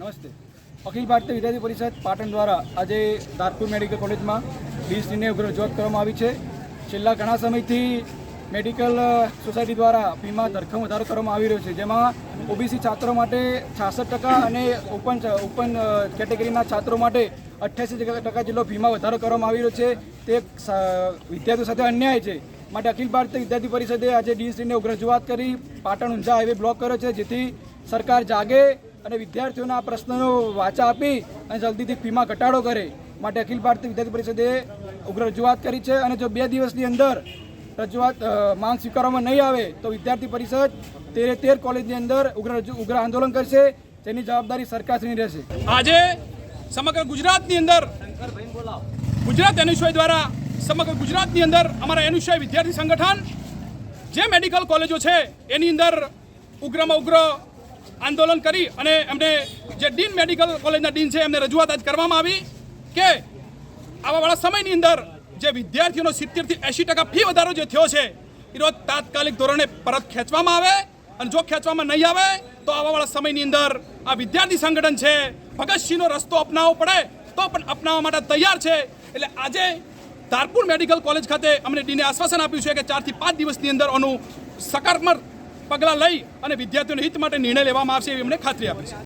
નમસ્તે. અખિલ ભારતીય વિદ્યાર્થી પરિષદ પાટણ દ્વારા આજે દારપુર મેડિકલ કોલેજમાં ડીસીને રજૂઆત કરવામાં આવી છે. છેલ્લા ઘણા સમયથી મેડિકલ સોસાયટી દ્વારા ફીમાં ધરખમ વધારો કરવામાં આવી રહ્યો છે. જેમાં ઓબીસી છાત્રો માટે છાસઠ ટકા અને ઓપન ઓપન કેટેગરીના છાત્રો માટે અઠ્યાસી ટકા જેટલો ફીમાં વધારો કરવામાં આવી રહ્યો છે. તે વિદ્યાર્થીઓ સાથે અન્યાય છે. માટે અખિલ ભારતીય વિદ્યાર્થી પરિષદે આજે ડીસીને ઉગ્ર રજૂઆત કરી પાટણ ઊંઝા હાઈવે બ્લોક કર્યો છે, જેથી સરકાર જાગે અને વિદ્યાર્થીઓના આ પ્રશ્નનો વાચા આપી અને જલ્દીથી ફીમાં ઘટાડો કરે માટે અખિલ ભારતીય વિદ્યાર્થી પરિષદે ઉગ્ર રજૂઆત કરી છે. અને જો બે દિવસની અંદર રજૂઆત માંગ સ્વીકારવામાં નહીં આવે તો વિદ્યાર્થી પરિષદ તેરે તેર કોલેજની અંદર ઉગ્ર ઉગ્ર આંદોલન કરશે. તેની જવાબદારી સરકારશ્રીની રહેશે. આજે સમગ્ર ગુજરાતની અંદર, ગુજરાત એનુસય દ્વારા સમગ્ર ગુજરાતની અંદર અમારા એનુસય વિદ્યાર્થી સંગઠન, જે મેડિકલ કોલેજો છે, એની અંદર ઉગ્રમાં ઉગ્ર આંદોલન કરી અને એમને જે ડીન મેડિકલ કોલેજના ડીન છે, એમને રજૂઆત આજ કરવામાં આવી કે આવાવાળા સમયની અંદર જે વિદ્યાર્થીઓનો સિત્તેરથી એંશી ટકા ફી વધારો જે થયો છે, એ રોજ તાત્કાલિક ધોરણે પરત ખેંચવામાં આવે અને જો ખેંચવામાં નહીં આવે, તો આવાવાળા સમયની અંદર આ વિદ્યાર્થી સંગઠન છે, ભગતસિંહનો રસ્તો અપનાવવો પડે, તો પણ અપનાવવા માટે તૈયાર છે. એટલે આજે ધારપુર મેડિકલ કોલેજ ખાતે અમને ડીને આશ્વાસન આપ્યું છે કે ચારથી પાંચ દિવસની અંદર આનું સકારાત્મક પગલાં લઈ અને વિદ્યાર્થીઓના હિત માટે નિર્ણય લેવામાં આવશે એવી અમને ખાતરી આપી છે.